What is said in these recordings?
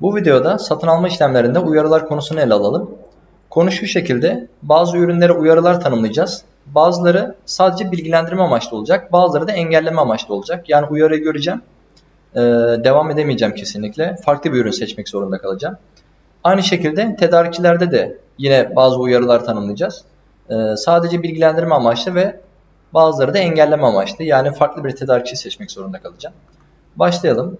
Bu videoda satın alma işlemlerinde uyarılar konusunu ele alalım. Konu şu şekilde, bazı ürünlere uyarılar tanımlayacağız. Bazıları sadece bilgilendirme amaçlı olacak, bazıları da engelleme amaçlı olacak. Yani uyarıyı göreceğim, ee, devam edemeyeceğim kesinlikle. Farklı bir ürün seçmek zorunda kalacağım. Aynı şekilde tedarikçilerde de yine bazı uyarılar tanımlayacağız. Ee, sadece bilgilendirme amaçlı ve bazıları da engelleme amaçlı. Yani farklı bir tedarikçi seçmek zorunda kalacağım. Başlayalım.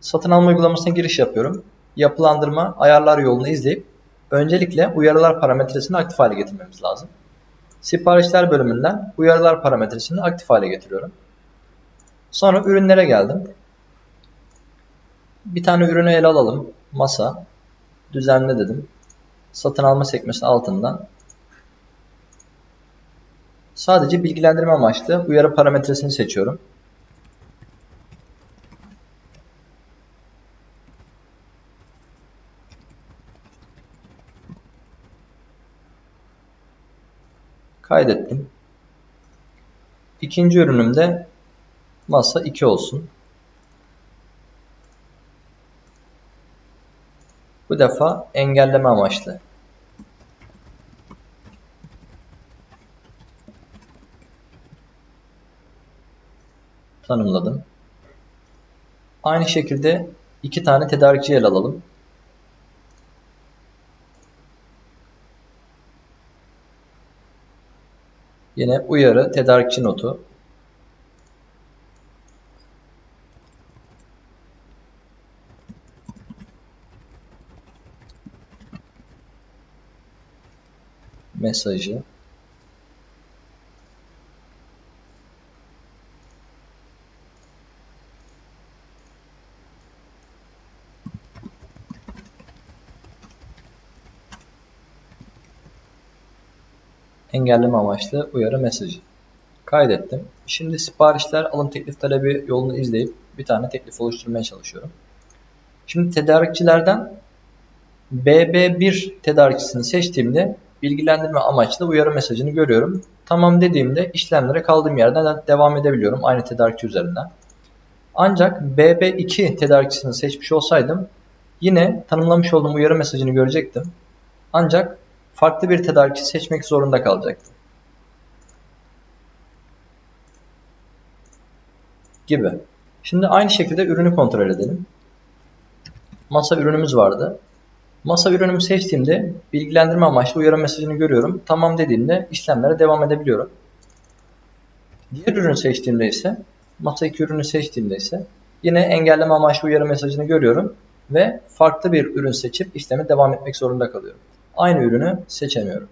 Satın alma uygulamasına giriş yapıyorum. Yapılandırma, ayarlar yolunu izleyip öncelikle uyarılar parametresini aktif hale getirmemiz lazım. Siparişler bölümünden uyarılar parametresini aktif hale getiriyorum. Sonra ürünlere geldim. Bir tane ürünü ele alalım. Masa. Düzenle dedim. Satın alma sekmesi altından Sadece bilgilendirme amaçlı uyarı parametresini seçiyorum. Kaydettim. İkinci ürünümde masa 2 olsun. Bu defa engelleme amaçlı tanımladım. Aynı şekilde iki tane tedarikçi el alalım. Yine uyarı tedarikçi notu. mesajı engelleme amaçlı uyarı mesajı. Kaydettim. Şimdi siparişler alım teklif talebi yolunu izleyip bir tane teklif oluşturmaya çalışıyorum. Şimdi tedarikçilerden BB1 tedarikçisini seçtiğimde bilgilendirme amaçlı uyarı mesajını görüyorum. Tamam dediğimde işlemlere kaldığım yerden devam edebiliyorum aynı tedarikçi üzerinden. Ancak BB2 tedarikçisini seçmiş olsaydım yine tanımlamış olduğum uyarı mesajını görecektim. Ancak farklı bir tedarikçi seçmek zorunda kalacaktı. Gibi. Şimdi aynı şekilde ürünü kontrol edelim. Masa ürünümüz vardı. Masa ürünümü seçtiğimde bilgilendirme amaçlı uyarı mesajını görüyorum. Tamam dediğimde işlemlere devam edebiliyorum. Diğer ürünü seçtiğimde ise masa 2 ürünü seçtiğimde ise yine engelleme amaçlı uyarı mesajını görüyorum ve farklı bir ürün seçip işleme devam etmek zorunda kalıyorum aynı ürünü seçemiyorum.